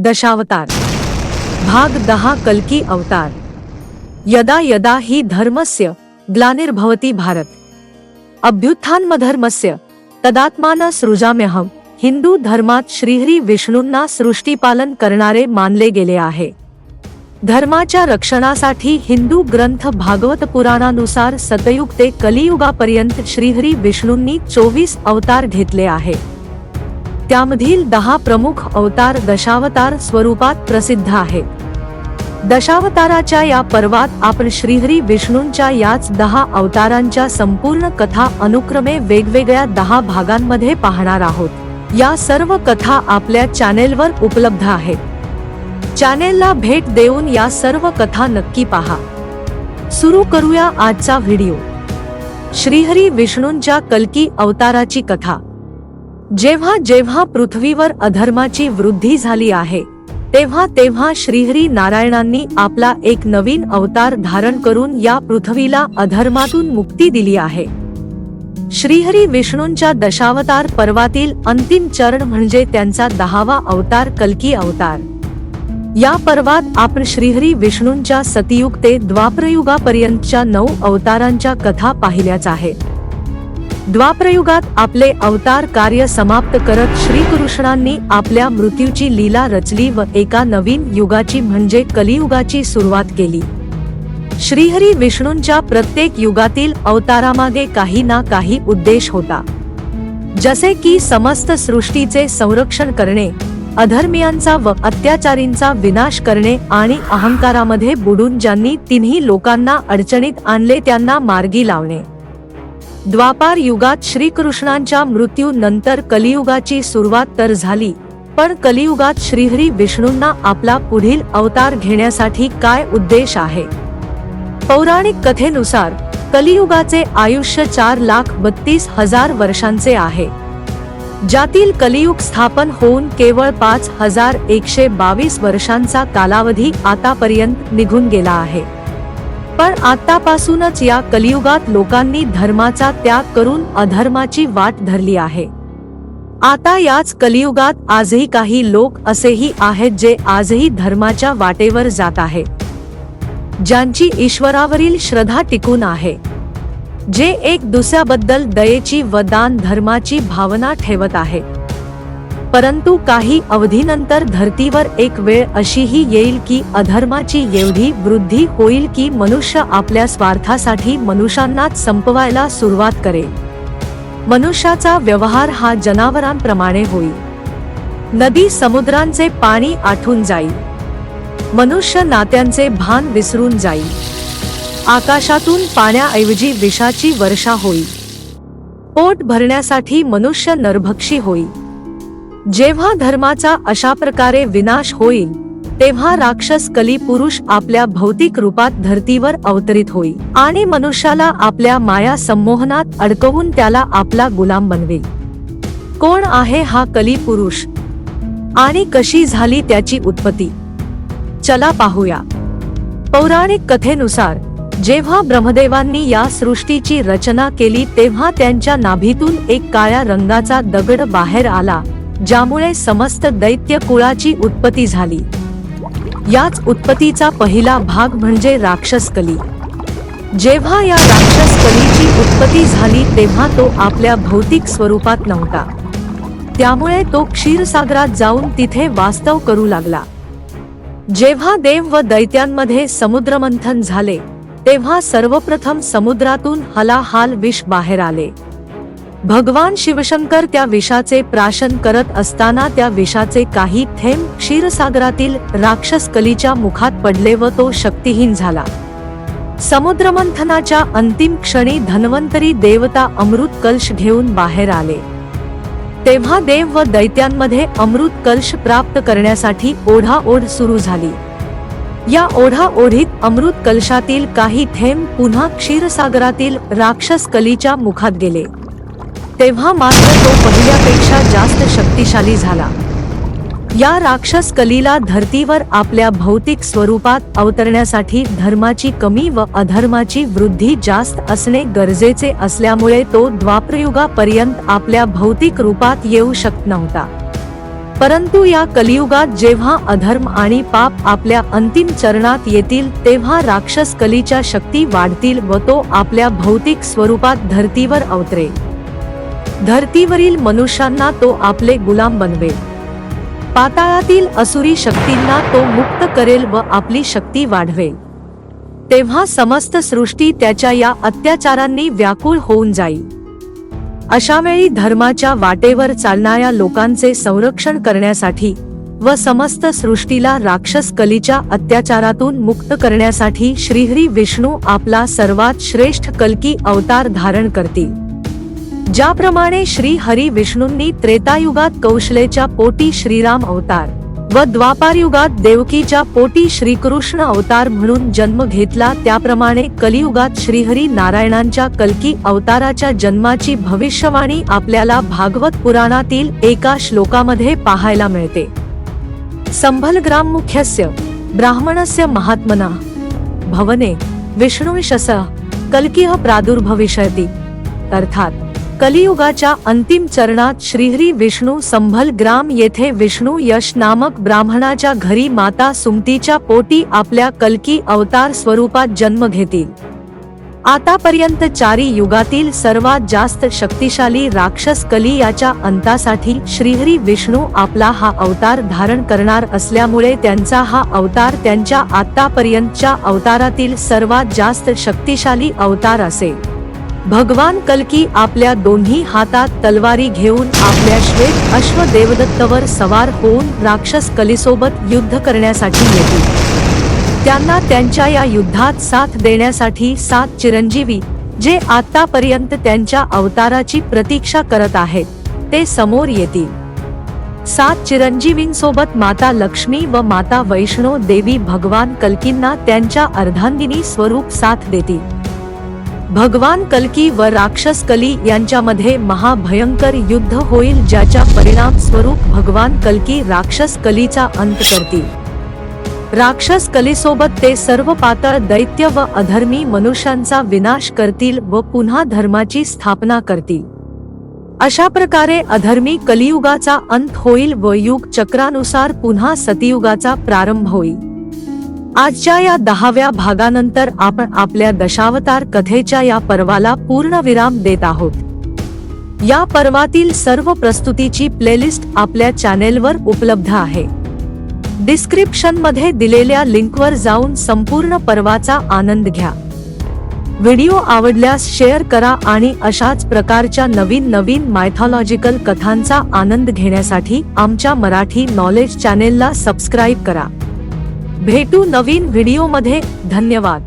दशावतार. भाग दहा कल्की अवतार. यदा यदा ही धर्मस्य ग्लानिर्भवती भारत. अभ्युत्थानमधर्मस्य तदात्मान सृजाम्यहम हिंदू धर्मात श्रीहरी विष्णूंना सृष्टीपालन करणारे मानले गेले आहे. धर्माच्या रक्षणासाठी हिंदू ग्रंथ भागवत पुराणानुसार सतयुग ते कलियुगापर्यंत श्रीहरी विष्णूंनी चोवीस अवतार घेतले आहे. त्यामधील दहा प्रमुख अवतार दशावतार स्वरूपात प्रसिद्ध आहेत. दशावताराच्या या पर्वात आपण श्रीहरी विष्णूंच्या याच दहा अवतारांच्या संपूर्ण कथा अनुक्रमे वेगवेगळ्या दहा भागांमध्ये पाहणार आहोत. या सर्व कथा आपल्या चॅनेलवर उपलब्ध आहेत. चॅनेलला भेट देऊन या सर्व कथा नक्की पहा. सुरू करूया आजचा व्हिडिओ. श्रीहरी विष्णूंच्या कल्की अवताराची कथा. जेव्हा जेव्हा पृथ्वीवर अधर्माची वृद्धी झाली आहे तेव्हा तेव्हा श्रीहरी नारायणांनी आपला एक नवीन अवतार धारण करून या पृथ्वीला अधर्मातून मुक्ती दिली आहे. श्रीहरी विष्णूंच्या दशावतार पर्वातील अंतिम चरण म्हणजे त्यांचा दहावा अवतार कल्की अवतार. या पर्वात आपण श्रीहरी विष्णूंच्या सतयुग ते द्वाप्रयुगापर्यंतच्या नऊ अवतारांच्या कथा पाहिल्याच आहेत. द्वाप्रयुगात आपले अवतार कार्य समाप्त करत श्रीकृष्णांनी आपल्या मृत्यूची लीला रचली व एका नवीन युगाची म्हणजे कलियुगाची सुरुवात केली. श्रीहरी विष्णूंच्या प्रत्येक युगातील अवतारामागे काही ना काही उद्देश होता. जसे की समस्त सृष्टीचे संरक्षण करणे अधर्मियांचा व अत्याचारींचा विनाश करणे आणि अहंकारामध्ये बुडून ज्यांनी तिन्ही लोकांना अडचणीत आणले त्यांना मार्गी लावणे. द्वापार युगात श्रीकृष्णांच्या मृत्यू नंतर कलियुगाची सुरुवात तर झाली पण कलियुगात श्रीहरी विष्णूंना आपला पुढील अवतार घेण्यासाठी काय उद्देश आहे? पौराणिक कथेनुसार कलियुगाचे आयुष्य चार लाख बत्तीस हजार वर्षांचे आहे. ज्यातील कलियुग स्थापन होऊन केवळ पाच हजार एकशे बावीस वर्षांचा कालावधी आतापर्यंत निघून गेला आहे. पण आतापासूनच या कलियुगात लोकांनी धर्माचा त्याग करून अधर्माची वाट धरली आहे. आता याच कलियुगात आजही काही लोक असेही आहेत जे आजही धर्माच्या वाटेवर जात आहे. ज्यांची ईश्वरावरील श्रद्धा टिकून आहे. जे एक दुसऱ्याबद्दल दयेची व दान धर्माची भावना ठेवत आहेत परंतु काही अवधीनंतर धर्तीवर एक वेळ अशीही येईल की अधर्माची एवढी वृद्धी होईल की मनुष्य आपल्या स्वार्थासाठी मनुष्यांनाच संपवायला सुरुवात करेल. मनुष्याचा व्यवहार हा जनावरांप्रमाणे होईल. नदी समुद्रांचे पाणी आठून जाईल. मनुष्य नात्यांचे भान विसरून जाईल. आकाशातून पाण्याऐवजी विषाची वर्षा होईल. पोट भरण्यासाठी मनुष्य नरभक्षी होईल. जेव्हा धर्माचा अशा प्रकारे विनाश होईल तेव्हा राक्षस कली पुरुष आपल्या भौतिक रूपात धरतीवर अवतरित होईल आणि मनुष्याला आपल्या माया संमोहनात अडकवून त्याला आपला गुलाम बनवेल. कोण आहे हा कली पुरुष? आणि कशी झाली त्याची उत्पत्ती? चला पाहूया. पौराणिक कथेनुसार जेव्हा ब्रह्मदेवांनी या सृष्टीची रचना केली तेव्हा त्यांच्या नाभीतून एक काळ्या रंगाचा दगड बाहेर आला ज्यामुळे समस्त दैत्य कुळाची उत्पत्ती झाली. याच उत्पत्तीचा पहिला भाग म्हणजे राक्षसकली. जेव्हा या राक्षसकलीची उत्पत्ती झाली तेव्हा तो आपल्या भौतिक स्वरूपात नव्हता. त्यामुळे तो क्षीरसागरात जाऊन तिथे वास्तव करू लागला. जेव्हा देव व दैत्यांमध्ये समुद्रमंथन झाले तेव्हा सर्वप्रथम समुद्रातून हलाहाल विष बाहेर आले. भगवान शिवशंकर त्या विषाचे प्राशन करत असताना त्या विषाचे काही थेंब क्षीरसागरातील राक्षस कलीच्या मुखात पडले व तो शक्तिहीन झाला. समुद्रमंथनाच्या अंतिम क्षणी धन्वंतरी देवता अमृत कलश घेऊन बाहेर आले. तेव्हा देव व दैत्यांमध्ये अमृत कलश प्राप्त करण्यासाठी ओढाओढ सुरू झाली. या ओढाओढीत अमृत कलशातील काही थेंब पुन्हा क्षीरसागरातील राक्षस कलीच्या मुखात गेले. तेव्हा मात्र तो पहिल्यापेक्षा जास्त शक्तिशाली झाला. या राक्षस कलीला धरतीवर आपल्या भौतिक स्वरूपात अवतरण्यासाठी धर्माची कमी व अधर्माची वृद्धी जास्त असणे गरजेचे असल्यामुळे तो द्वाप्रयुगापर्यंत आपल्या भौतिक रूपात येऊ शकत नव्हता. परंतु या कलियुगात जेव्हा अधर्म आणि पाप आपल्या अंतिम चरणात येतील तेव्हा राक्षस कलीच्या शक्ती वाढतील व तो आपल्या भौतिक स्वरूपात धरतीवर अवतरेल. धर्तीवरील मनुष्यांना तो आपले गुलाम बनवेल. पाताळातील असुरी शक्तींना तो मुक्त करेल व आपली शक्ती वाढवेल. तेव्हा समस्त सृष्टी त्याच्या या अत्याचारांनी व्याकुळ होऊन जाईल. अशा वेळी धर्माच्या वाटेवर चालणाऱ्या लोकांचे संरक्षण करण्यासाठी व समस्त सृष्टीला राक्षस कलीच्या अत्याचारातून मुक्त करण्यासाठी श्रीहरी विष्णू आपला सर्वात श्रेष्ठ कलकी अवतार धारण करतील. ज्याप्रमाणे श्री हरी विष्णूंनी त्रेतायुगात कौशलेच्या पोटी श्रीराम अवतार व द्वापारयुगात देवकीच्या पोटी श्रीकृष्ण अवतार म्हणून जन्म घेतला त्याप्रमाणे कलियुगात श्रीहरी नारायणांच्या कल्की अवताराच्या जन्माची भविष्यवाणी आपल्याला भागवत पुराणातील एका श्लोकामध्ये पाहायला मिळते. संभलग्राम मुख्यस्य ब्राह्मणस्य महात्मना भवने विष्णुविशस कल्किह प्रादुर्भविष्यति अर्थात कलियुगाच्या अंतिम चरणात श्रीहरी विष्णू संभल ग्राम येथे विष्णू यश नामक ब्राह्मणाच्या घरी माता सुमतीच्या पोटी आपल्या कल्की अवतार स्वरूपात जन्म घेतील. आतापर्यंत चारी युगातील सर्वात जास्त शक्तिशाली राक्षस कली याच्या अंतासाठी श्रीहरी विष्णू आपला हा अवतार धारण करणार असल्यामुळे त्यांचा हा अवतार त्यांच्या आतापर्यंतच्या अवतारातील सर्वात जास्त शक्तिशाली अवतार असेल. भगवान कलकी आपल्या दोन्ही हातात तलवारी घेऊन आपल्या श्वेत अश्व देवदत्तवर सवार होऊन राक्षस कलीसोबत युद्ध करण्यासाठी येतील. त्यांना त्यांच्या या युद्धात साथ देण्यासाठी सात चिरंजीवी जे आतापर्यंत त्यांच्या अवताराची प्रतीक्षा करत आहेत ते समोर येतील. सात चिरंजीवींसोबत माता लक्ष्मी व माता वैष्णो देवी भगवान कल्कींना त्यांच्या अर्धांगिनी स्वरूप साथ देतील. भगवान कल्की व राक्षस कली यांच्यामध्ये महाभयंकर युद्ध होईल ज्याच्या परिणाम स्वरूप भगवान कल्की राक्षस कलीचा अंत करतील. राक्षस कलीसोबत ते सर्व पातळ दैत्य व अधर्मी मनुष्यांचा विनाश करतील व पुन्हा धर्माची स्थापना करतील. अशा प्रकारे अधर्मी कलियुगाचा अंत होईल व युग चक्रानुसार पुन्हा सतयुगाचा प्रारंभ होईल. आजच्या या दहाव्या भागानंतर आपण आपल्या दशावतार कथेच्या या पर्वाला पूर्ण विराम देत आहोत. या पर्वातील सर्व प्रस्तुतीची प्लेलिस्ट आपल्या चॅनेलवर उपलब्ध आहे. डिस्क्रिप्शनमध्ये दिलेल्या लिंकवर जाऊन संपूर्ण पर्वाचा आनंद घ्या. व्हिडिओ आवडल्यास शेअर करा आणि अशाच प्रकारच्या नवीन नवीन मायथॉलॉजिकल कथांचा आनंद घेण्यासाठी आमच्या मराठी नॉलेज चॅनेलला सबस्क्राईब करा. भेटू नवीन व्हिडिओमध्ये. धन्यवाद.